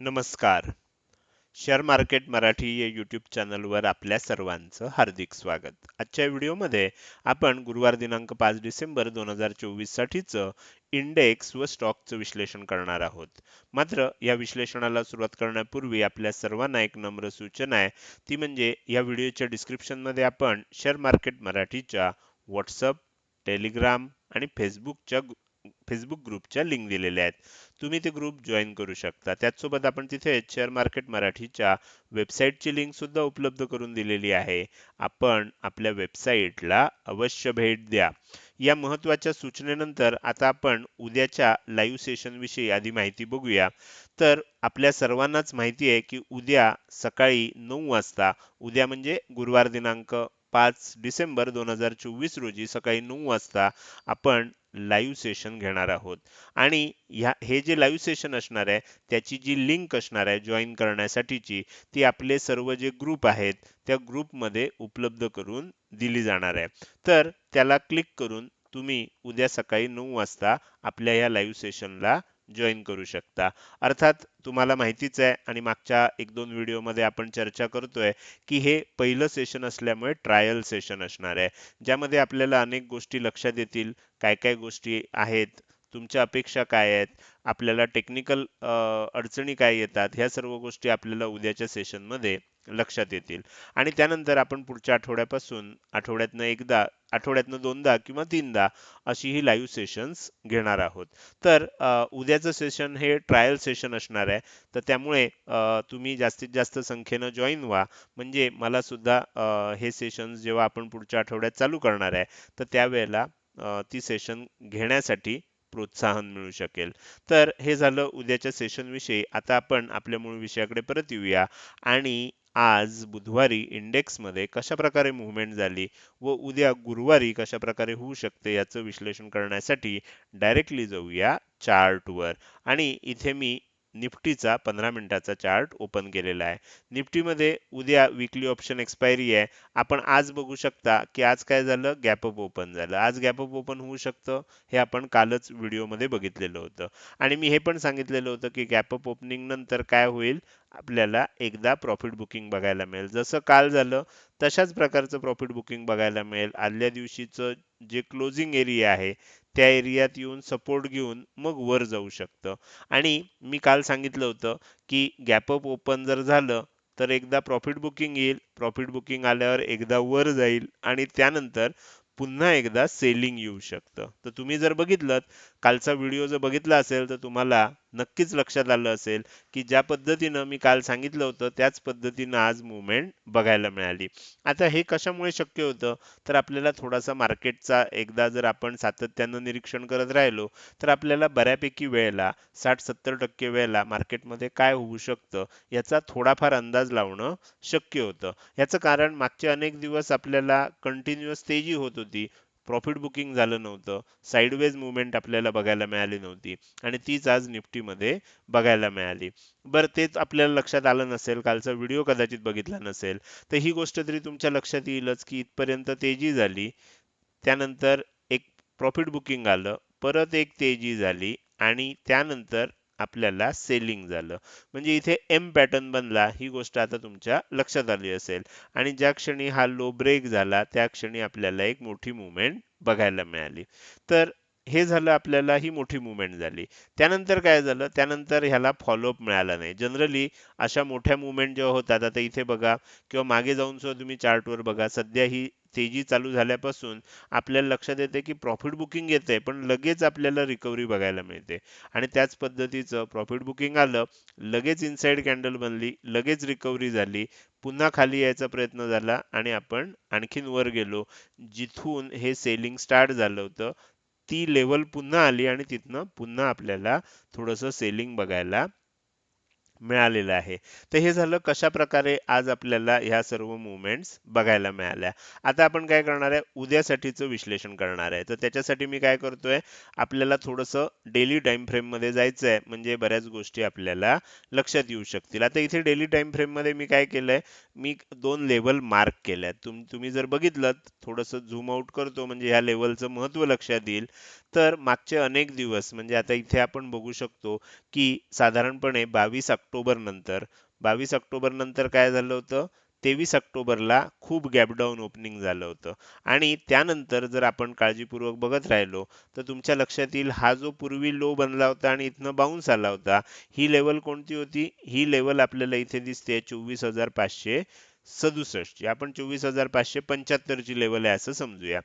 नमस्कार. Share market Marathi या YouTube चॅनलवर आपल्या सर्वांचं हार्दिक स्वागत. आजच्या व्हिडिओमध्ये आपण गुरुवार दिनांक पाच डिसेंबर दोन हजार चोवीससाठीचं इंडेक्स व स्टॉकचं विश्लेषण करणार आहोत. मात्र या विश्लेषणाला सुरुवात करण्यापूर्वी आपल्या सर्वांना एक नम्र सूचना आहे. ती म्हणजे या व्हिडिओच्या डिस्क्रिप्शनमध्ये आपण शेअर मार्केट मराठीच्या व्हॉट्सअप टेलिग्राम आणि फेसबुकच्या फेसबुक ग्रुपच्या लिंक दिलेल्या आहेत. तुम्ही ते ग्रुप जॉईन करू शकता. त्याचसोबत आपण तिथे शेअर मार्केट मराठीच्या वेबसाईटची लिंक सुद्धा उपलब्ध करून दिलेली आहे. आपण आपल्या वेबसाईटला अवश्य भेट द्या. या महत्त्वाच्या सूचनेनंतर आता आपण उद्याच्या लाईव्ह सेशन विषयी आधी माहिती बघूया. तर आपल्या सर्वांनाच माहिती आहे की उद्या सकाळी नऊ वाजता उद्या म्हणजे गुरुवार दिनांक पाच डिसेंबर दोन हजार चोवीस रोजी सकाळी नऊ वाजता आपण लाईव्ह सेशन घेणार आहोत. आणि ह्या हे जे लाईव्ह सेशन असणार आहे त्याची जी लिंक असणार आहे जॉईन करण्यासाठीची ती आपले सर्व जे ग्रुप आहेत त्या ग्रुपमध्ये उपलब्ध करून दिली जाणार आहे. तर त्याला क्लिक करून तुम्ही उद्या सकाळी नऊ वाजता आपल्या या लाईव्ह सेशनला जॉईन करू शकता. अर्थात तुम्हाला माहितीच आहे आणि मागच्या एक दोन व्हिडिओमध्ये आपण चर्चा करतोय की हे पहिलं सेशन असल्यामुळे ट्रायल सेशन असणार आहे. ज्यामध्ये आपल्याला अनेक गोष्टी लक्षात येतील काय काय गोष्टी आहेत तुमच्या अपेक्षा काय आहेत आपल्याला टेक्निकल अडचणी काय येतात ह्या सर्व गोष्टी आपल्याला उद्याच्या सेशनमध्ये लक्षात येतील. आणि त्यानंतर आपण पुढच्या आठवड्यापासून आठवड्यातनं एकदा आठवड्यातनं दोनदा किंवा तीनदा अशी ही लाईव्ह सेशन्स घेणार आहोत. तर उद्याचं सेशन हे ट्रायल सेशन असणार आहे. तर त्यामुळे तुम्ही जास्तीत जास्त संख्येनं जॉईन व्हा. म्हणजे मला सुद्धा हे सेशन्स जेव्हा आपण पुढच्या आठवड्यात चालू करणार आहे तर त्यावेळेला ती सेशन घेण्यासाठी प्रोत्साहन मिळू शकेल. तर हे झालं उद्याच्या सेशनविषयी आता आपण आपल्या मूळ विषयाकडे परत येऊया. आणि आज बुधवारी इंडेक्समध्ये कशा प्रकारे मुवमेंट झाली व उद्या गुरुवारी कशा प्रकारे होऊ शकते याचं विश्लेषण करण्यासाठी डायरेक्टली जाऊया चार्टवर. आणि इथे मी निफ्टीचा पंधरा मिनिटाचा चार्ट ओपन केलेला आहे. निफ्टीमध्ये उद्या विकली ऑप्शन एक्सपायरी आहे. आपण आज बघू शकता की आज काय झालं? गॅपअप ओपन झालं. आज गॅपअप ओपन होऊ शकतं हे आपण कालच व्हिडिओमध्ये बघितलेलं होतं. आणि मी हे पण सांगितलेलं होतं की गॅपअप ओपनिंग नंतर काय होईल? आपल्याला एकदा प्रॉफिट बुकिंग बघायला मिळेल. जसं काल झालं तशाच प्रकारचं प्रॉफिट बुकिंग बघायला मिळेल. आदल्या दिवशीचं जे क्लोजिंग एरिया आहे त्या एरियात येऊन सपोर्ट घेऊन मग वर जाऊ शकतं. आणि मी काल सांगितलं होतं की गॅप अप ओपन जर झालं तर एकदा प्रॉफिट बुकिंग येईल. प्रॉफिट बुकिंग आल्यावर एकदा वर जाईल आणि त्यानंतर पुन्हा एकदा सेलिंग येऊ शकतं. तर तुम्ही जर बघितलं कालचा व्हिडिओ जर बघितला असेल तर तुम्हाला नक्कीच लक्षात आलं असेल की ज्या पद्धतीनं मी काल सांगितलं होतं त्याच पद्धतीनं आज मुवमेंट बघायला मिळाली. आता हे कशामुळे शक्य होतं? तर आपल्याला थोडासा मार्केटचा एकदा जर आपण सातत्यानं निरीक्षण करत राहिलो तर आपल्याला बऱ्यापैकी वेळेला साठ सत्तर टक्के वेळेला मार्केटमध्ये काय होऊ शकतं याचा थोडाफार अंदाज लावणं शक्य होतं. याचं कारण मागचे अनेक दिवस आपल्याला कंटिन्युअस तेजी होत होती. प्रॉफिट बुकिंग झालं नव्हतं. साईडवेज मुवमेंट आपल्याला बघायला मिळाली नव्हती. आणि तीच आज निफ्टीमध्ये बघायला मिळाली. बरं तेच आपल्याला लक्षात आलं नसेल कालचा व्हिडिओ कदाचित बघितला नसेल तर ही गोष्ट तरी तुमच्या लक्षात येईलच की इथपर्यंत तेजी झाली. त्यानंतर एक प्रॉफिट बुकिंग आलं परत एक तेजी झाली आणि त्यानंतर आपल्याला सेलिंग झालं. म्हणजे इथे एम पॅटर्न बनला ही गोष्ट आता तुमच्या लक्षात आली असेल. आणि ज्या क्षणी हा लो ब्रेक झाला त्या क्षणी आपल्याला एक मोठी मुवमेंट बघायला मिळाली. तर हे झालं आपल्याला ही मोठी मुवमेंट झाली. त्यानंतर काय झालं? त्यानंतर ह्याला फॉलोअप मिळाला नाही. जनरली अशा मोठ्या मुवमेंट जेव्हा होतात आता इथे बघा किंवा मागे जाऊन सुद्धा तुम्ही चार्टवर बघा सध्या ही तेजी चालू झाल्यापासून आपल्याला लक्षात येते की प्रॉफिट बुकिंग येते पण लगेच आपल्याला रिकव्हरी बघायला मिळते. आणि त्याच पद्धतीचं प्रॉफिट बुकिंग आलं लगेच इनसाइड कॅन्डल बनली लगेच रिकव्हरी झाली पुन्हा खाली यायचा प्रयत्न झाला आणि आपण आणखीन वर गेलो. जिथून हे सेलिंग स्टार्ट झालं होतं ती लेवल पुन्हा आली आणि तिथनं पुन्हा आपल्याला थोडंसं सेलिंग बघायला मिळालेलं आहे. तर हे झालं कशा प्रकारे आज आपल्याला ह्या सर्व मुवमेंट्स बघायला मिळाल्या. आता आपण काय करणार आहे? उद्यासाठीचं विश्लेषण करणार आहे. तर त्याच्यासाठी मी काय करतोय? आपल्याला थोडंसं डेली टाइम फ्रेममध्ये जायचं आहे म्हणजे बऱ्याच गोष्टी आपल्याला लक्षात येऊ शकतील. आता इथे डेली टाइम फ्रेममध्ये मी काय केलंय? मी दोन लेवल मार्क केल्या तुम तुम्ही जर बघितलं थोडंसं झूम आउट करतो. म्हणजे ह्या लेवलचं महत्त्व लक्षात येईल. तर मागचे अनेक दिवस म्हणजे आता इथे आपण बघू शकतो की साधारणपणे बावीस ऑक्टोबर नंतर बावीस ऑक्टोबर नंतर काय झालं होतं? तेवीस ऑक्टोबरला खूप गॅपडाऊन ओपनिंग झालं होतं. आणि त्यानंतर जर आपण काळजीपूर्वक बघत राहिलो तर तुमच्या लक्षात येईल हा जो पूर्वी लो बनला होता आणि इथनं बाउन्स आला होता ही लेवल कोणती होती? ही लेवल आपल्याला इथे दिसते चोवीस हजार पाचशे सदुसष्ट. आपण चोवीस हजार पाचशे पंच्याहत्तरची लेवल आहे असं समजूया.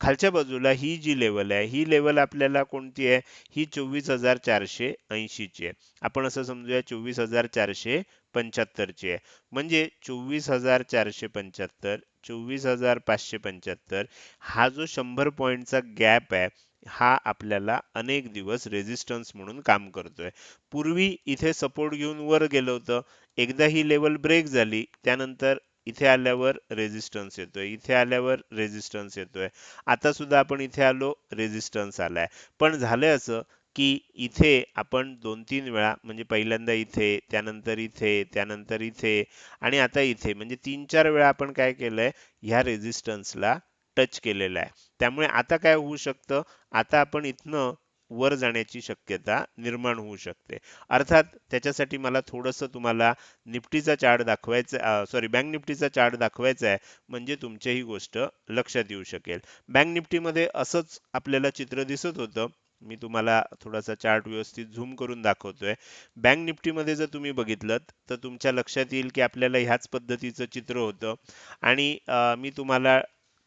खालच्या बाजूला ही जी लेवल आहे ही लेवल आपल्याला कोणती आहे? ही चोवीस हजार चारशे ऐंशी ची आहे. आपण असं समजूया चोवीस हजार चारशे पंच्याहत्तर ची आहे. म्हणजे चोवीस हजार चारशे पंच्याहत्तर चोवीस हजार पाचशे पंच्याहत्तर हा जो शंभर पॉईंटचा गॅप आहे हा आपल्याला अनेक दिवस रेझिस्टन्स म्हणून काम करतोय. पूर्वी इथे सपोर्ट घेऊन वर गेलं होतं. एकदा ही लेवल ब्रेक झाली त्यानंतर इथे आल्यावर रेजिस्टन्स येतोय इथे आल्यावर रेजिस्टन्स येतोय. आता सुद्धा आपण इथे आलो रेजिस्टन्स आलाय. पण झालंय असं की इथे आपण दोन तीन वेळा म्हणजे पहिल्यांदा इथे त्यानंतर इथे त्यानंतर इथे आणि आता इथे म्हणजे तीन चार वेळा आपण काय केलंय ह्या रेजिस्टन्सला टच केलेला आहे. त्यामुळे आता काय होऊ शकतं? आता आपण इथनं वर जाण्याची शक्यता निर्माण होऊ शकते. अर्थात त्याच्यासाठी मला थोडंसं तुम्हाला निफ्टीचा चार्ट दाखवायचा सॉरी बँक निफ्टीचा चार्ट दाखवायचा आहे म्हणजे तुमच्या ही गोष्ट लक्षात येऊ शकेल. बँक निफ्टीमध्ये असंच आपल्याला चित्र दिसत होतं. मी तुम्हाला थोडासा चार्ट व्यवस्थित झूम करून दाखवतोय. बँक निफ्टीमध्ये जर तुम्ही बघितलं तर तुमच्या लक्षात येईल की आपल्याला ह्याच पद्धतीचं चित्र होतं. आणि मी तुम्हाला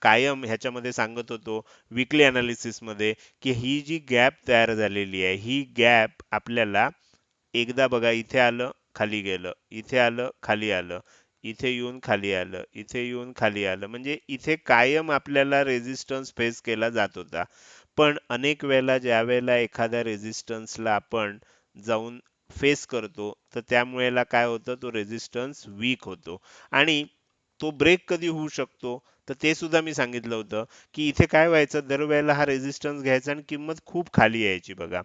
कायम ह्याच्यामध्ये सांगत होतो विकली अनालिसिसमध्ये की ही जी गॅप तयार झालेली आहे ही गॅप आपल्याला एकदा बघा इथे आलं खाली गेलं इथे आलं खाली आलं इथे येऊन खाली आलं इथे येऊन खाली आलं. म्हणजे इथे कायम आपल्याला रेझिस्टन्स फेस केला जात होता. पण अनेक वेळेला ज्या वेळेला एखाद्या रेझिस्टन्सला आपण जाऊन फेस करतो तर त्यामुळेला काय होतं? तो रेझिस्टन्स वीक होतो. आणि तो ब्रेक कधी होऊ शकतो? तर ते सुद्धा मी सांगितलं होतं की इथे काय व्हायचं? दरवेळेला हा रेझिस्टन्स घ्यायचा आणि किंमत खूप खाली यायची बघा.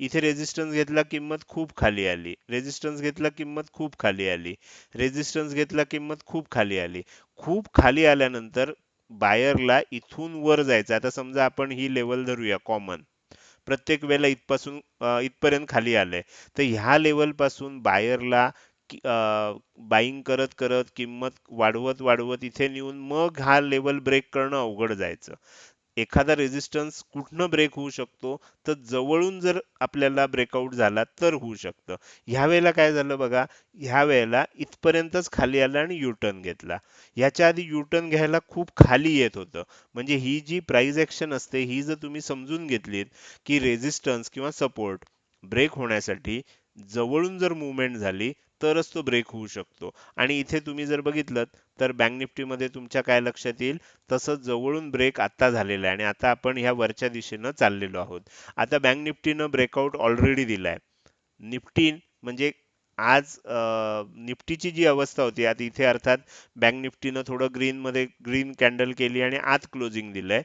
इथे रेजिस्टन्स घेतला किंमत खूप खाली आली. रेजिस्टन्स घेतला किंमत खूप खाली आली. रेजिस्टन्स घेतला किंमत खूप खाली आली. खूप खाली आल्यानंतर बायरला इथून वर जायचं. आता समजा आपण ही लेवल धरूया कॉमन प्रत्येक वेळेला इथपासून इथपर्यंत खाली आलंय. तर ह्या लेवलपासून बायरला बाईंग करत करत किंमत वाढवत वाढवत इथे नेऊन मग हा लेवल ब्रेक करणं अवघड जायचं. एखादा रेझिस्टन्स कुठनं ब्रेक होऊ शकतो? तर जवळून जर आपल्याला ब्रेकआउट झाला तर होऊ शकतं. ह्या वेळेला काय झालं बघा? ह्या वेळेला इथपर्यंतच खाली आला आणि युटर्न घेतला. ह्याच्या आधी युटर्न घ्यायला खूप खाली येत होतं. म्हणजे ही जी प्राइस ऍक्शन असते ही जर तुम्ही समजून घेतलीत की रेझिस्टन्स किंवा सपोर्ट ब्रेक होण्यासाठी जवळून जर मुवमेंट झाली तरच तो ब्रेक होऊ शकतो. आणि इथे तुम्ही जर बघितलं तर बँक निफ्टीमध्ये तुमच्या काय लक्षात येईल? तसंच जवळून ब्रेक आता झालेला आहे आणि आता आपण ह्या वरच्या दिशेनं चाललेलो आहोत. आता बँक निफ्टीनं ब्रेकआउट ऑलरेडी दिलाय. निफ्टी म्हणजे आज निफ्टीची जी अवस्था होती आता इथे अर्थात बँक निफ्टीनं थोडं ग्रीन मध्ये ग्रीन कॅन्डल केली आणि आत क्लोजिंग दिलंय.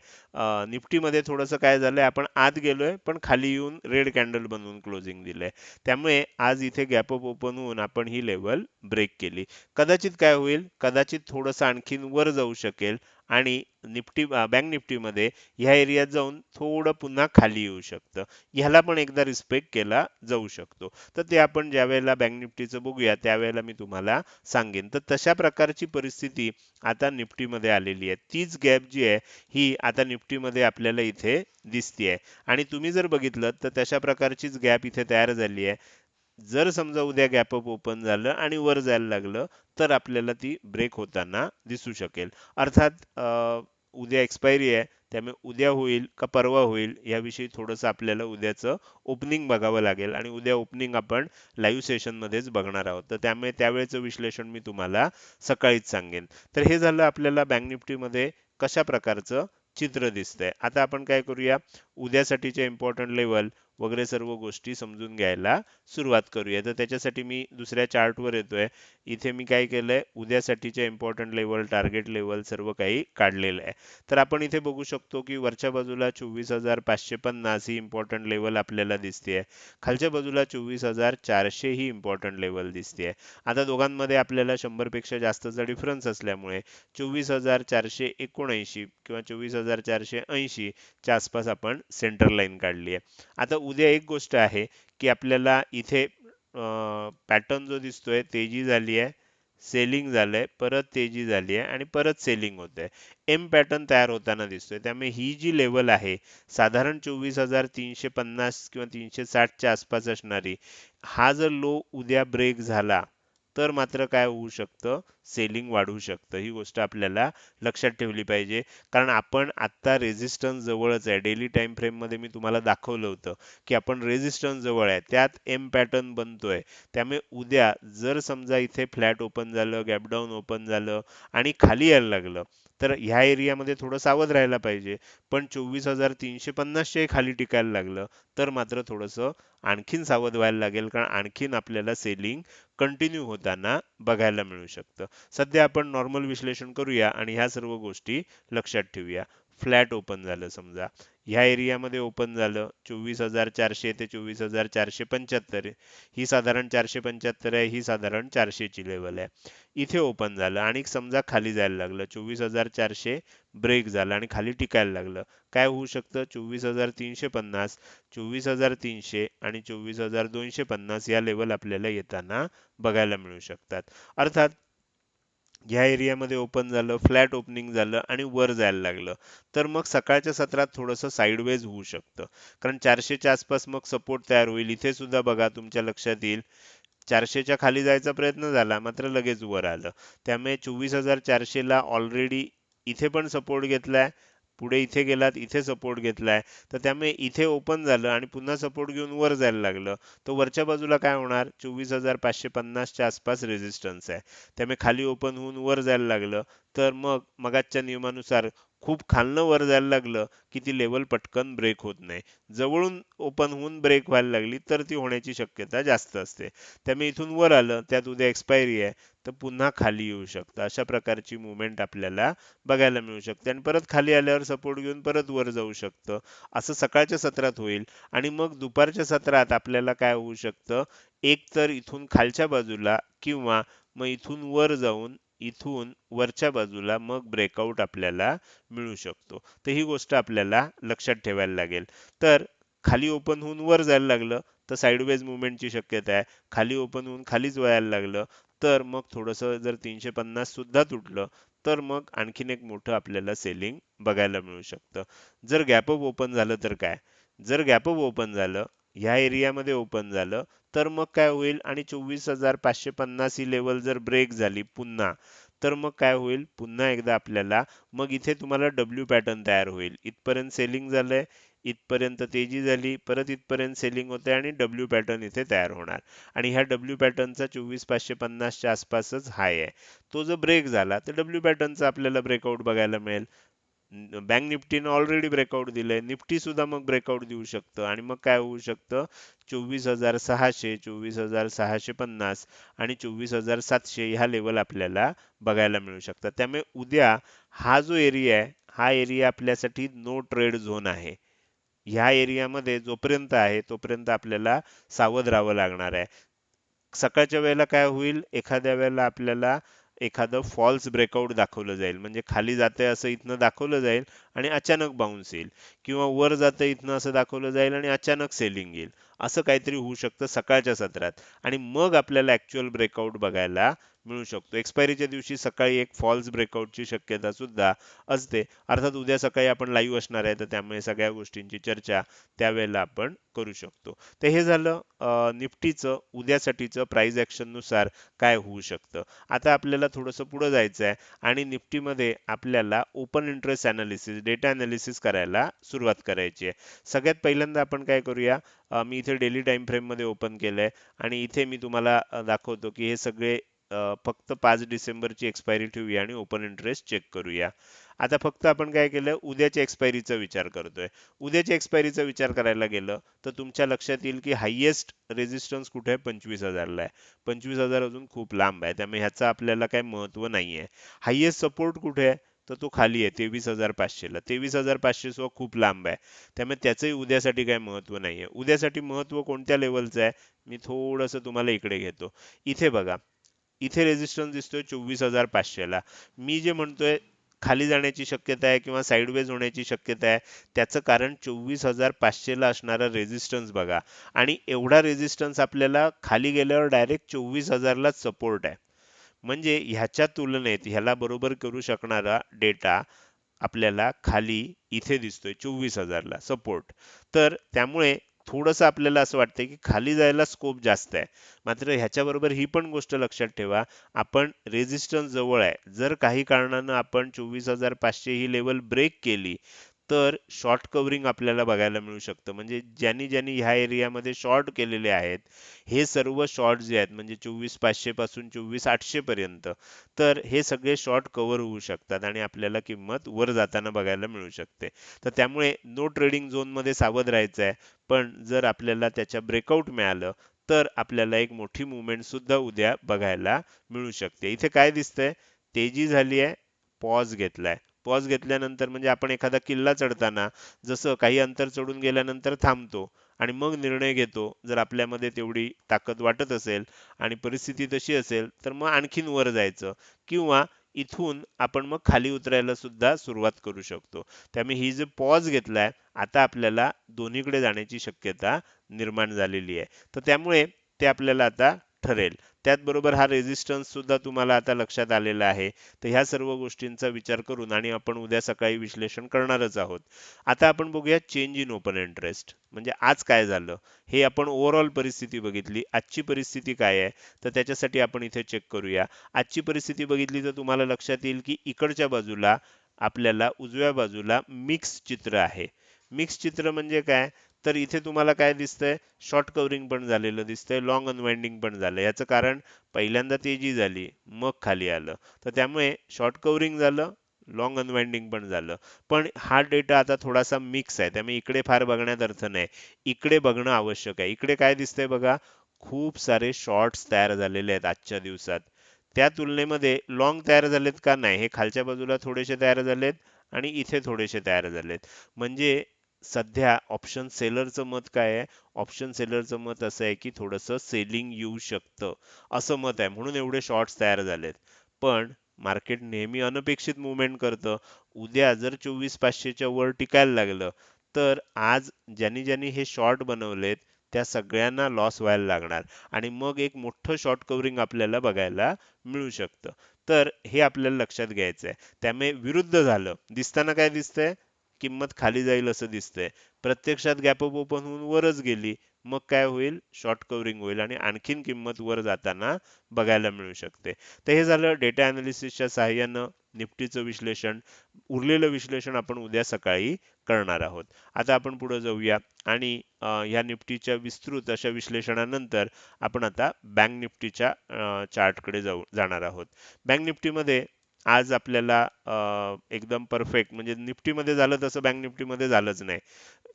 निफ्टीमध्ये थोडंसं काय झालंय आपण आत गेलोय पण खाली येऊन रेड कॅन्डल बनवून क्लोजिंग दिलंय. त्यामुळे आज इथे गॅप अप ओपन होऊन आपण ही लेवल ब्रेक केली. कदाचित काय होईल कदाचित थोडंसं आणखीन वर जाऊ शकेल. आणि निफ्टी बँक निफ्टीमध्ये ह्या एरियात जाऊन थोडं पुन्हा खाली येऊ शकतं. ह्याला पण एकदा रिस्पेक्ट केला जाऊ शकतो. तर ते आपण ज्या वेळेला बँक निफ्टीचं बघूया त्यावेळेला मी तुम्हाला सांगेन. तर तशा प्रकारची परिस्थिती आता निफ्टीमध्ये आलेली आहे. तीच गॅप जी आहे ही आता निफ्टीमध्ये आपल्याला इथे दिसतीये. आणि तुम्ही जर बघितलं तर तशा प्रकारचीच गॅप इथे तयार झाली आहे. जर समजा उद्या गॅपअप ओपन झालं आणि वर जायला लागलं तर आपल्याला ती ब्रेक होताना दिसू शकेल. अर्थात उद्या एक्सपायरी आहे त्यामुळे उद्या होईल का परवा होईल याविषयी थोडंसं आपल्याला उद्याचं ओपनिंग बघावं लागेल. आणि उद्या ओपनिंग आपण लाईव्ह सेशन मध्येच बघणार आहोत. तर त्यामुळे त्यावेळेचं विश्लेषण मी तुम्हाला सकाळीच सांगेन. तर हे झालं आपल्याला बँक निफ्टीमध्ये कशा प्रकारचं चित्र दिसतंय. आता आपण काय करूया? उद्यासाठीचे इम्पॉर्टंट लेवल वगैरे सर्व गोष्टी समजून घ्यायला सुरुवात करूया. तर त्याच्यासाठी मी दुसऱ्या चार्टवर येतोय. इथे मी काय केलंय? उद्यासाठीचे इम्पॉर्टंट लेवल टार्गेट लेवल सर्व काही काढलेलं आहे. तर आपण इथे बघू शकतो की वरच्या बाजूला चोवीस हजार पाचशे पन्नास ही इम्पॉर्टंट लेवल आपल्याला दिसते खालच्या बाजूला चोवीस हजार चारशे ही इम्पॉर्टंट लेवल दिसते आता दोघांमध्ये आपल्याला शंभरपेक्षा जास्तचा डिफरन्स असल्यामुळे चोवीस हजार चारशे एकोणऐंशी किंवा चोवीस हजार चारशे ऐंशीच्या आसपास आपण सेंटर लाईन काढली आहे आता उद्या एक गोष्ट आहे की आपल्याला इथे पॅटर्न जो दिसतोय तेजी झाली आहे सेलिंग झालंय परत तेजी झाली आहे आणि परत सेलिंग होत आहे. एम पॅटर्न तयार होताना दिसतोय. त्यामुळे ही जी लेवल आहे साधारण चोवीस हजार तीनशे पन्नास किंवा तीनशे साठच्या आसपास असणारी हा जर लो उद्या ब्रेक झाला तर मात्र काय होऊ शकतं? सेलिंग वाढू शकतं. ही गोष्ट आपल्याला लक्षात ठेवली पाहिजे. कारण आपण आत्ता रेझिस्टन्स जवळच आहे. डेली टाइम फ्रेममध्ये मी तुम्हाला दाखवलं होतं की आपण रेझिस्टन्स जवळ आहे. त्यात एम पॅटर्न बनतोय. त्यामुळे उद्या जर समजा इथे फ्लॅट ओपन झालं गॅपडाऊन ओपन झालं आणि खाली यायला लागलं तर ह्या एरियामध्ये थोडं सावध राहायला पाहिजे. पण चोवीस हजार तीनशे पन्नासच्या खाली टिकायला लागलं तर मात्र थोडंसं आणखीन सावध व्हायला लागेल कारण आणखीन आपल्याला सेलिंग कंटिन्यू होताना बघायला मिळू शकतं. सध्या आपण नॉर्मल विश्लेषण करूया आणि ह्या सर्व गोष्टी लक्षात ठेवूया. फ्लॅट ओपन झालं समजा. ह्या एरियामध्ये ओपन झालं. चोवीस हजार चारशे ते चोवीस हजार चारशे पंच्याहत्तर. ही साधारण चारशे पंच्याहत्तर आहे ही साधारण चारशेची लेवल आहे. इथे ओपन झालं आणि समजा खाली जायला लागलं. चोवीस हजार चारशे ब्रेक झालं आणि खाली टिकायला लागलं. काय होऊ शकतं? चोवीस हजार तीनशे पन्नास चोवीस हजार तीनशे आणि चोवीस हजार दोनशे पन्नास या लेवल आपल्याला येताना बघायला मिळू शकतात. अर्थात ह्या एरियामध्ये ओपन झालं फ्लॅट ओपनिंग झालं आणि वर जायला लागलं. तर मग सकाळच्या सत्रात थोडंसं साईडवेज होऊ शकतं. कारण चारशेच्या आसपास मग सपोर्ट तयार होईल. इथे सुद्धा बघा तुमच्या लक्षात येईल. चारशेच्या खाली जायचा प्रयत्न झाला मात्र लगेच वर आलं. त्यामुळे चोवीस हजार चारशेला ऑलरेडी इथे पण सपोर्ट घेतलाय. पुढे इथे गेलात इथे सपोर्ट घेतलाय. तर त्यामुळे इथे ओपन झालं आणि पुन्हा सपोर्ट घेऊन वर जायला लागलं. तर वरच्या बाजूला काय होणार? चोवीस हजार पाचशे पन्नासच्या आसपास रेजिस्टन्स आहे. त्यामुळे खाली ओपन होऊन वर जायला लागलं. तर मग मगाच्या नियमानुसार खूप खालनं वर जायला लागलं की ती लेवल पटकन ब्रेक होत नाही. जवळून ओपन होऊन ब्रेक व्हायला लागली तर ती होण्याची शक्यता जास्त असते. त्यामुळे इथून वर आलं त्यात उद्या एक्सपायरी आहे तर पुन्हा खाली येऊ शकतं. अशा प्रकारची मुवमेंट आपल्याला बघायला मिळू शकते. आणि परत खाली आल्यावर सपोर्ट घेऊन परत वर जाऊ शकतं. असं सकाळच्या सत्रात होईल. आणि मग दुपारच्या सत्रात आपल्याला काय होऊ शकतं? एक तर इथून खालच्या बाजूला किंवा मग इथून वर जाऊन इथून वरच्या बाजूला मग ब्रेकआउट आपल्याला मिळू शकतो. तर ही गोष्ट आपल्याला लक्षात ठेवायला लागेल. तर खाली ओपन होऊन वर जायला लागलं तर साईडवेज मुवमेंटची शक्यता आहे. खाली ओपन होऊन खालीच वळायला लागलं तर मग थोडंसं जर तीनशे पन्नास सुद्धा तुटलं तर मग आणखीन एक मोठं आपल्याला सेलिंग बघायला मिळू शकतं. जर गॅपअप ओपन झालं तर काय? जर गॅपअप ओपन झालं ह्या एरियामध्ये ओपन झालं तर मग काय होईल? आणि चोवीस हजार पाचशे पन्नास ही लेवल जर ब्रेक झाली पुन्हा तर मग काय होईल? पुन्हा एकदा आपल्याला मग इथे तुम्हाला डब्ल्यू पॅटर्न तयार होईल. इथपर्यंत सेलिंग झालंय इथपर्यंत तेजी झाली परत इथपर्यंत सेलिंग होते आणि डब्ल्यू पॅटर्न इथे तयार होणार. आणि ह्या डब्ल्यू पॅटर्नचा चोवीस पाचशे पन्नासच्या आसपासच हाय आहे. तो जर ब्रेक झाला तर डब्ल्यू पॅटर्नचा आपल्याला ब्रेकआउट बघायला मिळेल. बँक निफ्टीनं ऑलरेडी ब्रेकआउट दिलंय. निफ्टी सुद्धा मग ब्रेकआउट देऊ शकतं. आणि मग काय होऊ शकतं? चोवीस हजार सहाशे चोवीस हजार सहाशे पन्नास आणि चोवीस हजार सातशे ह्या लेवल आपल्याला बघायला मिळू शकतात त्यामुळे उद्या हा जो एरिया आहे हा एरिया आपल्यासाठी नो ट्रेड झोन आहे. ह्या एरियामध्ये जोपर्यंत आहे तोपर्यंत आपल्याला सावध राहावं लागणार आहे. सकाळच्या वेळेला काय होईल? एखाद्या वेळेला आपल्याला एखादं फॉल्स ब्रेकआउट दाखवलं जाईल. म्हणजे खाली जाते असं इथनं दाखवलं जाईल आणि अचानक बाउन्स येईल. किंवा वर जाते इथनं असं दाखवलं जाईल आणि अचानक सेलिंग येईल. असं काहीतरी होऊ शकतं सकाळच्या सत्रात. आणि मग आपल्याला ऍक्च्युअल ब्रेकआउट बघायला मिळू शकतो. एक्सपायरीच्या दिवशी सकाळी एक फॉल्स ब्रेकआउटची शक्यता सुद्धा असते. अर्थात उद्या सकाळी आपण लाईव्ह असणार आहे तर त्यामुळे सगळ्या गोष्टींची चर्चा त्यावेळेला आपण करू शकतो. तर हे झालं निफ्टीचं उद्यासाठीचं प्राईज ऍक्शननुसार काय होऊ शकतं. आता आपल्याला थोडंसं पुढं जायचं आहे आणि निफ्टीमध्ये आपल्याला open interest analysis data analysis करायला सुरुवात करायची आहे. सगळ्यात पहिल्यांदा आपण काय करूया मी इथे डेली टाईम फ्रेममध्ये ओपन केलंय आणि इथे मी तुम्हाला दाखवतो की हे सगळे फक्त पाच डिसेंबरची एक्सपायरी ठेवूया आणि ओपन इंटरेस्ट चेक करूया. आता फक्त आपण काय केलं? उद्याच्या एक्सपायरीचा विचार करतोय. उद्याच्या एक्सपायरीचा विचार करायला गेलं तर तुमच्या लक्षात येईल की हायएस्ट रेजिस्टन्स कुठे आहे? पंचवीस हजारला आहे. पंचवीस हजार अजून खूप लांब आहे. त्यामुळे ह्याचं आपल्याला काही महत्त्व नाहीये. हायएस्ट सपोर्ट कुठे आहे? तर तो खाली आहे तेवीस हजार पाचशेला. तेवीस हजार पाचशे सुद्धा खूप लांब आहे. त्यामुळे त्याचंही उद्यासाठी काही महत्त्व आहे उद्यासाठी महत्त्व कोणत्या लेवलचं आहे? मी थोडंसं तुम्हाला इकडे घेतो. इथे बघा. इथे रेजिस्टन्स दिसतोय चोवीस हजार पाचशेला मी जे म्हणतोय खाली जाण्याची शक्यता आहे किंवा साईडवेज होण्याची शक्यता आहे त्याचं कारण चोवीस हजार पाचशेला असणारा रेझिस्टन्स बघा. आणि एवढा रेझिस्टन्स आपल्याला खाली गेल्यावर डायरेक्ट चोवीस हजारलाच सपोर्ट आहे. म्हणजे ह्याच्या तुलनेत ह्याला बरोबर करू शकणारा डेटा आपल्याला खाली इथे दिसतोय चोवीस हजारला सपोर्ट तर त्यामुळे थोडंसं आपल्याला असं वाटतंय की खाली जायला स्कोप जास्त आहे. मात्र ह्याच्याबरोबर ही पण गोष्ट लक्षात ठेवा आपण रेझिस्टन्स जवळ आहे. जर काही कारणानं आपण चोवीस हजार पाचशे ही लेवल ब्रेक केली तर शॉर्ट कव्हरिंग आपल्याला बघायला मिळू शकतं. म्हणजे ज्यांनी ज्यांनी ह्या एरियामध्ये शॉर्ट केलेले आहेत हे सर्व शॉर्ट जे आहेत म्हणजे चोवीस पाचशे पासून चोवीस आठशे पर्यंत तर हे सगळे शॉर्ट कव्हर होऊ शकतात आणि आपल्याला किंमत वर जाताना बघायला मिळू शकते. तर त्यामुळे नो ट्रेडिंग झोनमध्ये सावध राहायचं आहे पण जर आपल्याला त्याच्या ब्रेकआउट मिळालं तर आपल्याला एक मोठी मुवमेंट सुद्धा उद्या बघायला मिळू शकते. इथे काय दिसतंय? तेजी झाली आहे पॉज घेतलाय. पॉज घेतल्यानंतर म्हणजे आपण एखादा किल्ला चढताना जसं काही अंतर चढून गेल्यानंतर थांबतो आणि मग निर्णय घेतो जर आपल्यामध्ये तेवढी ताकद वाटत असेल आणि परिस्थिती तशी असेल तर मग आणखीन वर जायचं. किंवा इथून आपण मग खाली उतरायला सुद्धा सुरुवात करू शकतो. त्यामुळे ही जे पॉज घेतलाय आता आपल्याला दोन्हीकडे जाण्याची शक्यता निर्माण झालेली आहे. तर त्यामुळे ते आपल्याला आता ठरेल. त्याचबरोबर हा रेझिस्टन्स सुद्धा तुम्हाला आता लक्षात आलेला आहे. तर ह्या सर्व गोष्टींचा विचार करून आणि आपण उद्या सकाळी विश्लेषण करणारच आहोत. आता आपण बघूया चेंज इन ओपन इंटरेस्ट म्हणजे आज काय झालं? हे आपण ओव्हरऑल परिस्थिती बघितली. आजची परिस्थिती काय आहे? तर त्याच्यासाठी आपण इथे चेक करूया. आजची परिस्थिती बघितली तर तुम्हाला लक्षात येईल की इकडच्या बाजूला आपल्याला उजव्या बाजूला मिक्स चित्र आहे. मिक्स चित्र म्हणजे काय? तर इथे तुम्हाला काय दिसतंय? शॉर्ट कव्हरिंग पण झालेलं दिसतंय. लॉंग अनवाइंडिंग पण झालं. याचं कारण पहिल्यांदा तेजी झाली मग खाली आलं. तर त्यामुळे शॉर्ट कव्हरिंग झालं लॉंग अनवाइंडिंग पण झालं. पण हा डेटा आता थोडासा मिक्स आहे. त्यामुळे इकडे फार बघण्यात अर्थ नाही. इकडे बघणं आवश्यक आहे. इकडे काय दिसतंय बघा? खूप सारे शॉर्ट्स तयार झालेले आहेत आजच्या दिवसात. त्या तुलनेमध्ये लॉंग तयार झालेत का नाही? हे खालच्या बाजूला थोडेसे तयार झालेत आणि इथे थोडेसे तयार झालेत. म्हणजे सध्या ऑप्शन सेलरचं मत काय आहे? ऑप्शन सेलरचं मत असं आहे की थोडंसं सेलिंग येऊ शकतं. असं मत आहे. म्हणून एवढे शॉर्ट्स तयार झालेत. पण मार्केट नेहमी अनपेक्षित मुवमेंट करतं. उद्या जर चोवीस पाचशेच्या वर टिकायला लागलं तर आज ज्यांनी ज्यांनी हे शॉर्ट बनवलेत त्या सगळ्यांना लॉस व्हायला लागणार. आणि मग एक मोठं शॉर्ट कव्हरिंग आपल्याला बघायला मिळू शकतं. तर हे आपल्याला लक्षात घ्यायचं आहे त्यामुळे विरुद्ध झालं. दिसताना काय दिसतंय? किंमत खाली जाईल असं दिसतंय. प्रत्यक्षात गॅप अप ओपन होऊन वरच गेली. मग काय होईल? शॉर्ट कव्हरिंग होईल आणि आणखीन किंमत वर जाताना बघायला मिळू शकते. तर हे झालं डेटा अनालिसिसच्या सहाय्यानं निफ्टीचं विश्लेषण. उरलेलं विश्लेषण आपण उद्या सकाळी करणार आहोत. आता आपण पुढे जाऊया आणि या निफ्टीच्या विस्तृत अशा विश्लेषणानंतर आपण आता बँक निफ्टीच्या चार्टकडे जाऊ जाणार आहोत. बँक निफ्टीमध्ये आज आपल्याला एकदम परफेक्ट म्हणजे निफ्टीमध्ये झालं तसं बँक निफ्टीमध्ये झालंच नाही.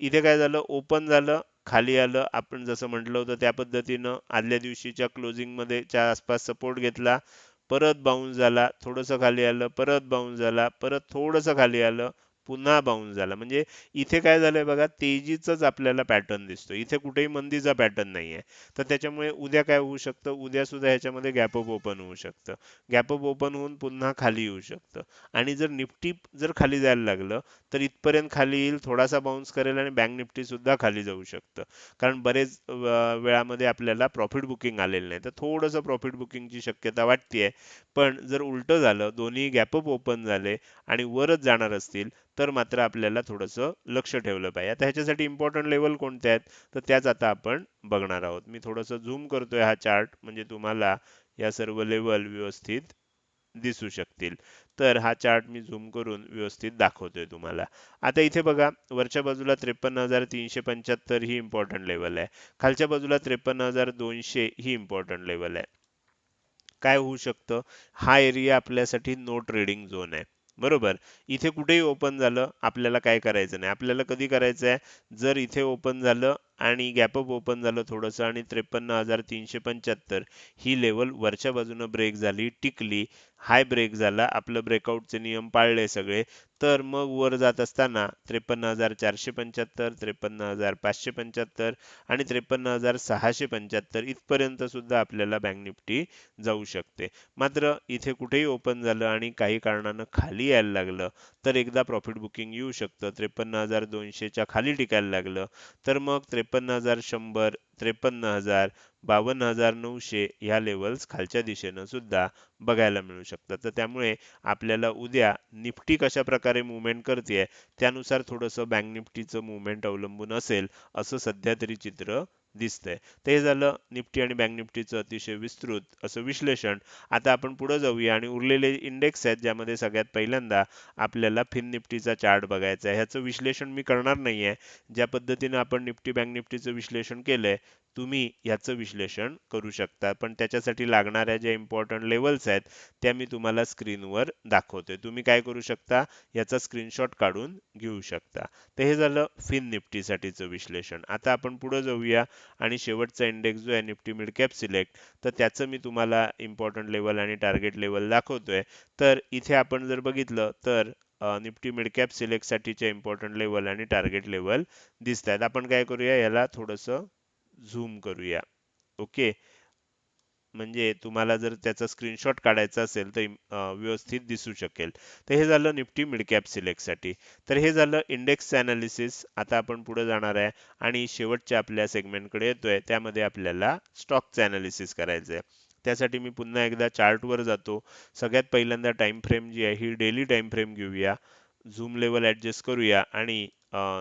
इथे काय झालं? ओपन झालं खाली आलं. आपण जसं म्हटलं होतं त्या पद्धतीनं आदल्या दिवशीच्या क्लोजिंगमध्ये च्या आसपास सपोर्ट घेतला. परत बाउन्स झाला थोडंसं खाली आलं परत बाउन्स झाला परत थोडंसं खाली आलं. पुन्हा बाउन्स झाला. म्हणजे इथे काय झालंय बघा तेजीचाच आपल्याला पॅटर्न दिसतो इथे कुठेही मंदीचा पॅटर्न नाहीये. तर त्याच्यामुळे उद्या काय होऊ शकतं? उद्या सुद्धा ह्याच्यामध्ये गॅप अप ओपन होऊ शकतं. गॅप अप ओपन होऊन पुन्हा खाली येऊ शकतं. आणि जर निफ्टी जर खाली जायला लागलं तर इथपर्यंत खाली येईल थोडासा बाउन्स करेल आणि बँक निफ्टी सुद्धा खाली जाऊ शकतं. कारण बरेच वेळामध्ये आपल्याला प्रॉफिट बुकिंग आलेलं नाही. तर थोडंसं प्रॉफिट बुकिंगची शक्यता वाटतेय. पण जर उलट झालं दोन्ही गॅप अप ओपन झाले आणि वरच जाणार असतील तर मात्र आपल्याला थोडंसं लक्ष ठेवलं पाहिजे. आता ह्याच्यासाठी इम्पॉर्टंट लेवल कोणत्या आहेत? तर त्याच आता आपण बघणार आहोत. मी थोडंसं झूम करतोय हा चार्ट म्हणजे तुम्हाला या सर्व लेवल व्यवस्थित दिसू शकतील. तर हा चार्ट मी झूम करून व्यवस्थित दाखवतोय तुम्हाला. आता इथे बघा वरच्या बाजूला त्रेपन्न हजार तीनशे पंच्याहत्तर ही इम्पॉर्टंट लेवल आहे. खालच्या बाजूला त्रेपन्न हजार दोनशे ही इम्पॉर्टंट लेवल आहे. काय होऊ शकतं? हा एरिया आपल्यासाठी नो ट्रेडिंग झोन आहे. बरोबर. इथे कुठेही ओपन झालं आपल्याला काय करायचं नाही. आपल्याला कधी करायचं आहे? जर इथे ओपन झालं आणि गॅपअप ओपन झालं थोडंसं आणि त्रेपन्न हजार तीनशे पंच्याहत्तर ही लेवल वरच्या बाजूनं ब्रेक झाली टिकली हाय ब्रेक झाला आपलं ब्रेकआउटचे नियम पाळले सगळे तर मग वर जात असताना त्रेपन्न हजार चारशे पंच्याहत्तर त्रेपन्न हजार पाचशे पंच्याहत्तर आणि त्रेपन्न हजार सहाशे पंच्याहत्तर इथपर्यंत सुद्धा आपल्याला बँक निफ्टी जाऊ शकते. मात्र इथे कुठेही ओपन झालं आणि काही कारणानं खाली यायला लागलं तर एकदा प्रॉफिट बुकिंग येऊ शकतं. त्रेपन्न हजार दोनशेच्या खाली टिकायला लागलं तर मग त्रेपन्न हजार शंभर त्रेपन्न हजार बावन्न हजार नऊशे ह्या लेवल्स खालच्या दिशेनं सुद्धा बघायला मिळू शकतात. तर त्यामुळे आपल्याला उद्या निफ्टी कशा प्रकारे मुवमेंट करते त्यानुसार थोडंसं बँक निफ्टीचं मुवमेंट अवलंबून असेल असं सध्या तरी चित्र दिसतंय. ते झालं निफ्टी आणि बँक निफ्टीचं अतिशय विस्तृत असं विश्लेषण. आता आपण पुढे जाऊया आणि उरलेले इंडेक्स आहेत ज्यामध्ये सगळ्यात पहिल्यांदा आपल्याला फिन निफ्टीचा चार्ट बघायचा आहे. ह्याचं विश्लेषण मी करणार नाहीये. ज्या पद्धतीने आपण निफ्टी बँक निफ्टीचं विश्लेषण केलंय तुम्ही याचं विश्लेषण करू शकता. पण त्याच्यासाठी लागणाऱ्या ज्या इम्पॉर्टंट लेवल्स आहेत त्या मी तुम्हाला स्क्रीनवर दाखवतोय तुम्ही काय करू शकता? याचा स्क्रीनशॉट काढून घेऊ शकता. तर हे झालं फिन निफ्टीसाठीचं विश्लेषण. आता आपण पुढे जाऊया. आणि शेवटचा इंडेक्स जो आहे निफ्टी मिड कॅप सिलेक्ट तर त्याचं मी तुम्हाला इम्पॉर्टंट लेवल आणि टार्गेट लेवल दाखवतोय. तर इथे आपण जर बघितलं तर निफ्टी मिडकॅप सिलेक्टसाठीच्या इम्पॉर्टंट लेवल आणि टार्गेट लेवल दिसत आहेत आपण काय करूया? याला थोडंसं झूम करूया. ओके म्हणजे तुम्हाला जर त्याचा स्क्रीनशॉट काढायचा असेल तर व्यवस्थित दिसू शकेल. तर हे झालं निफ्टी मिडकॅप सिलेक्टसाठी. तर हे झालं इंडेक्स अनालिसिस आता आपण पुढे जाणार आहे. आणि शेवटच्या आपल्या सेगमेंटकडे येतोय. त्यामध्ये आपल्याला स्टॉकचं अनालिसिस करायचं आहे त्यासाठी मी पुन्हा एकदा चार्टवर जातो. सगळ्यात पहिल्यांदा टाइम फ्रेम जी आहे ही डेली टाइम फ्रेम घेऊया. झूम लेवल ॲडजस्ट करूया. आणि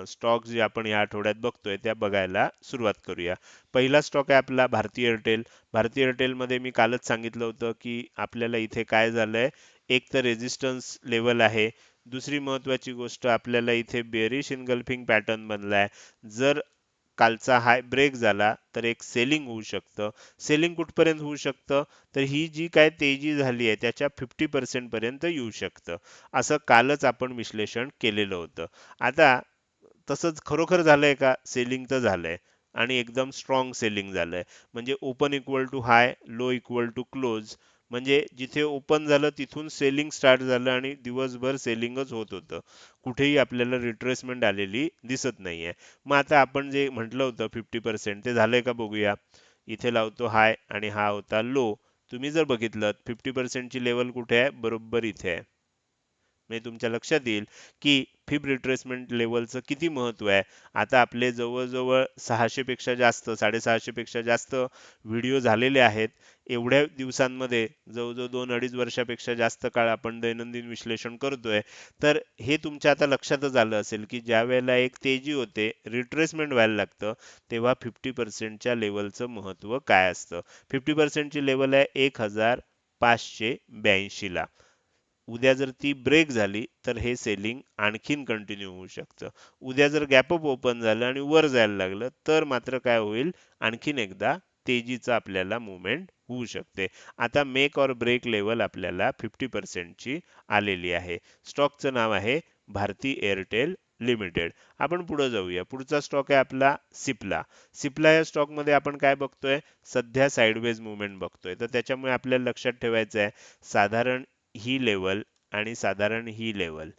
स्टॉक जे आपण या आठवड्यात बघतोय त्या बघायला सुरुवात करूया. पहिला स्टॉक आहे आपला भारती एअरटेल भारती एअरटेलमध्ये मी कालच सांगितलं होतं की आपल्याला इथे काय झालंय एक तर रेजिस्टन्स लेवल आहे. दुसरी महत्वाची गोष्ट आपल्याला इथे बेरिश इनगल्फिंग पॅटर्न बनलाय. जर कालचा हाय ब्रेक झाला तर एक सेलिंग होऊ शकतं. सेलिंग कुठपर्यंत होऊ शकतं? तर ही जी काय तेजी झाली आहे त्याच्या फिफ्टी पर्सेंट पर्यंत येऊ शकतं. असं कालच आपण विश्लेषण केलेलं होतं. आता तसंच खरोखर झालंय का? सेलिंग तर झालंय. आणि एकदम स्ट्रॉंग सेलिंग झालंय. म्हणजे open equal to high low equal to close म्हणजे जिथे ओपन झालं तिथून सेलिंग स्टार्ट झालं आणि दिवसभर सेलिंगच होत होतं. कुठेही आपल्याला रिट्रेसमेंट आलेली दिसत नाहीये. मग आता आपण जे म्हटलं होतं फिफ्टी पर्सेंट ते झालंय का बघूया? इथे लावतो हाय आणि हा होता लो तुम्ही जर बघितलं फिफ्टी पर्सेंटची लेवल कुठे आहे? बरोबर इथे आहे. म्हणजे तुमच्या लक्षात येईल की फिब रिट्रेसमेंट लेवलचं किती महत्त्व आहे. आता आपले जवळजवळ सहाशे पेक्षा जास्त साडेसहाशेपेक्षा जास्त व्हिडिओ झालेले आहेत. एवढ्या दिवसांमध्ये जवळजवळ दोन अडीच वर्षापेक्षा जास्त काळ आपण दैनंदिन विश्लेषण करतोय. तर हे तुमच्या आता लक्षातच आलं असेल की ज्या वेळेला एक तेजी होते रिट्रेसमेंट व्हायला लागतं तेव्हा फिफ्टी पर्सेंटच्या लेवलचं महत्त्व काय असतं? फिफ्टी पर्सेंटची लेवल आहे एक हजार पाचशे ब्याऐंशीला ला. उद्या जर ती ब्रेक झाली तर हे सेलिंग आणखीन कंटिन्यू होऊ शकतं. उद्या जर गॅपअप ओपन झालं आणि वर जायला लागलं तर मात्र काय होईल? आणखीन एकदा तेजीचा आपल्याला मुवमेंट होऊ शकते. आता मेक और ब्रेक लेवल आपल्याला फिफ्टी पर्सेंटची आलेली आहे. स्टॉकचं नाव आहे भारती एअरटेल लिमिटेड. आपण पुढे जाऊया. पुढचा स्टॉक आहे आपला सिप्ला. सिप्ला या स्टॉकमध्ये आपण काय बघतोय? सध्या साइडवेज मुवमेंट बघतोय. तर त्याच्यामुळे आपल्याला लक्षात ठेवायचं आहे साधारण ही लेवल आणि साधारण ही लेवल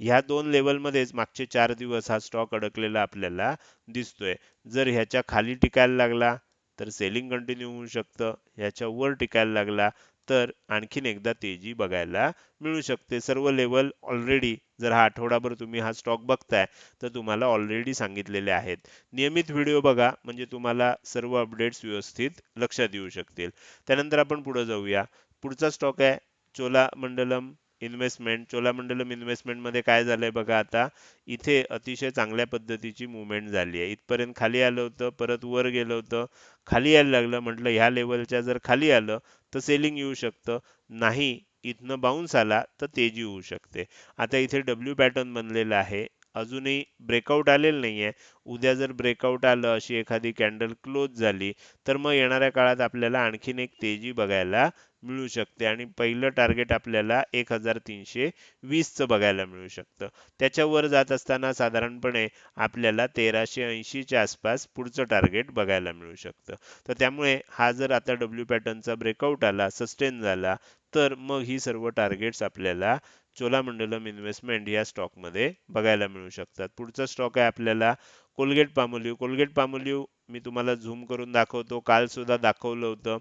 ह्या दोन लेवलमध्येच मागचे चार दिवस हा स्टॉक अडकलेला आपल्याला दिसतोय. जर ह्याच्या खाली टिकायला लागला तर सेलिंग कंटिन्यू होऊ शकतं. ह्याच्या वर टिकायला लागला तर आणखीन एकदा तेजी बघायला मिळू शकते. सर्व लेवल ऑलरेडी जर हा आठवडाभर तुम्ही हा स्टॉक बघताय तर तुम्हाला ऑलरेडी सांगितलेले आहेत. नियमित व्हिडिओ बघा म्हणजे तुम्हाला सर्व अपडेट्स व्यवस्थित लक्षात येऊ शकतील. त्यानंतर आपण पुढे जाऊया. पुढचा स्टॉक आहे चोलामंडलम इन्व्हेस्टमेंट चोलामंडलम इन्व्हेस्टमेंटमध्ये काय झालंय बघा आता? इथे अतिशय चांगल्या पद्धतीची मुवमेंट झाली आहे. इथपर्यंत खाली आलं होतं परत वर गेलं होतं. खाली यायला लागलं म्हटलं ह्या लेवलच्या जर खाली आलं तर सेलिंग येऊ शकतं. नाही इथनं बाउन्स आला तर तेजी होऊ शकते. आता इथे डब्ल्यू पॅटर्न बनलेला आहे. अजूनही ब्रेकआउट आलेलं नाहीये. उद्या जर ब्रेकआउट आलं अशी एखादी कॅन्डल क्लोज झाली तर मग येणाऱ्या काळात आपल्याला आणखीन एक तेजी बघायला मिळू शकते. आणि पहिलं टार्गेट आपल्याला एक हजार तीनशे वीसचं बघायला मिळू शकतं. त्याच्यावर जात असताना साधारणपणे आपल्याला तेराशे ऐंशीच्या आसपास पुढचं टार्गेट बघायला मिळू शकतं. तर त्यामुळे हा जर आता डब्ल्यू पॅटर्नचा ब्रेकआउट आला सस्टेन झाला तर मग ही सर्व टार्गेट्स आपल्याला चोलामंडलम इन्व्हेस्टमेंट या स्टॉकमध्ये बघायला मिळू शकतात. पुढचा स्टॉक आहे आपल्याला कोलगेट पामोलिव्ह. कोलगेट पामोलिव्ह मी तुम्हाला झूम करून दाखवतो. काल सुद्धा दाखवलं होतं.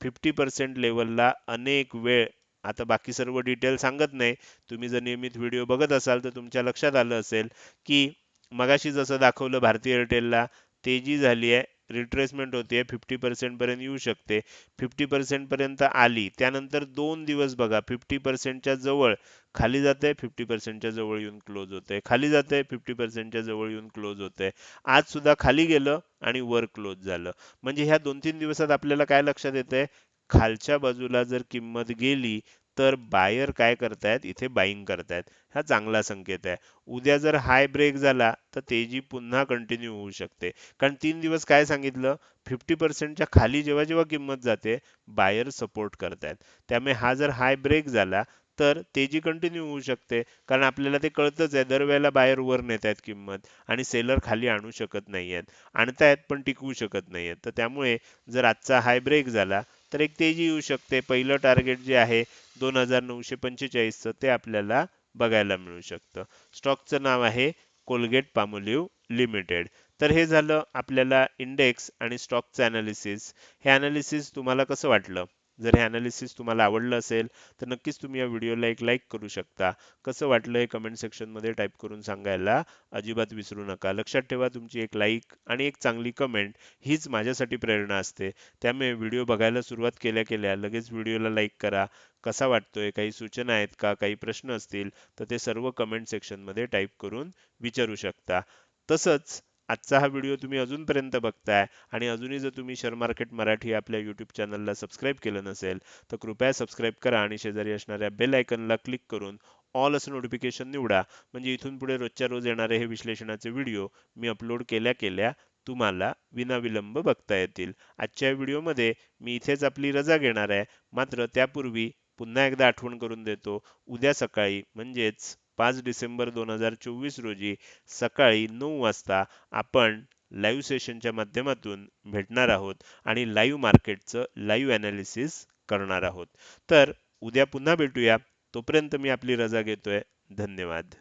फिफ्टी पर्सेंट लेवलला अनेक वेळ आता बाकी सर्व डिटेल सांगत नाही. तुम्ही जर नियमित व्हिडिओ बघत असाल तर तुमच्या लक्षात आलं असेल की मगाशी जसं दाखवलं भारतीय एअरटेलला तेजी झाली आहे. रिट्रेसमेंट होते फिफ्टी पर्सेंट पर्यंत येऊ शकते. फिफ्टी पर्सेंट पर्यंत आली त्यानंतर दोन दिवस बघा फिफ्टी पर्सेंटच्या जवळ खाली जाते फिफ्टी पर्सेंटच्या जवळ येऊन क्लोज होते खाली जाते फिफ्टी पर्सेंटच्या जवळ येऊन क्लोज होते आज सुद्धा खाली गेलं आणि वर क्लोज झालं. म्हणजे ह्या दोन तीन दिवसात आपल्याला काय लक्षात येतंय? खालच्या बाजूला जर किंमत गेली तर बायर काय करतायत? इथे बाईंग करतायत. हा चांगला संकेत आहे. उद्या जर हाय ब्रेक झाला तर तेजी पुन्हा कंटिन्यू होऊ शकते. कारण तीन दिवस काय सांगितलं? फिफ्टी पर्सेंटच्या खाली जेव्हा जेव्हा किंमत जाते बायर सपोर्ट करतायत. त्यामुळे हा जर हाय ब्रेक झाला तर तेजी कंटिन्यू होऊ शकते. कारण आपल्याला ते कळतच आहे दरवेळेला बायर वर नेत आहेत किंमत आणि सेलर खाली आणू शकत नाहीयेत. आणतायत पण टिकवू शकत नाही आहेत तर त्यामुळे जर आजचा हाय ब्रेक झाला तर एक तेजी येऊ शकते. पहिलं टार्गेट जे आहे दोन हजार नऊशे पंचेचाळीसचं ते आपल्याला बघायला मिळू शकतं. स्टॉकचं नाव आहे कोलगेट पामोलिव्ह लिमिटेड तर हे झालं आपल्याला इंडेक्स आणि स्टॉकचं अनालिसिस हे अनालिसिस तुम्हाला कसं वाटलं? जर हे ॲनालिसिस तुम्हाला आवडलं असेल तर नक्कीच तुम्ही या व्हिडिओला एक लाईक करू शकता. कसं वाटलं हे कमेंट सेक्शनमध्ये टाईप करून सांगायला अजिबात विसरू नका. लक्षात ठेवा तुमची एक लाईक आणि एक चांगली कमेंट हीच माझ्यासाठी प्रेरणा असते. त्यामुळे व्हिडिओ बघायला सुरुवात केल्या केल्या लगेच व्हिडिओला लाईक करा. कसा वाटतोय काही सूचना आहेत का काही प्रश्न असतील तर ते सर्व कमेंट सेक्शनमध्ये टाईप करून विचारू शकता. तसंच आजचा हा व्हिडिओ तुम्ही अजूनपर्यंत बघताय आणि अजूनही जर तुम्ही शेअर मार्केट मराठी आपल्या यूट्यूब चॅनलला सबस्क्राईब केलं नसेल तर कृपया सबस्क्राईब करा आणि शेजारी असणाऱ्या बेल आयकनला क्लिक करून ऑल असं नोटिफिकेशन निवडा. म्हणजे इथून पुढे रोजच्या रोज येणारे हे विश्लेषणाचे व्हिडिओ मी अपलोड केल्या केल्या तुम्हाला विनाविलंब बघता येतील. आजच्या व्हिडिओमध्ये मी इथेच आपली रजा घेणार आहे. मात्र त्यापूर्वी पुन्हा एकदा आठवण करून देतो उद्या सकाळी म्हणजेच पाच डिसेंबर दोन हजार चोवीस रोजी सकाळी नऊ वाजता आपण लाईव्ह सेशनच्या माध्यमातून भेटणार आहोत आणि लाईव्ह मार्केटचं लाईव्ह ॲनालिसिस करणार आहोत. तर उद्या पुन्हा भेटूया. तोपर्यंत मी आपली रजा घेतोय. धन्यवाद.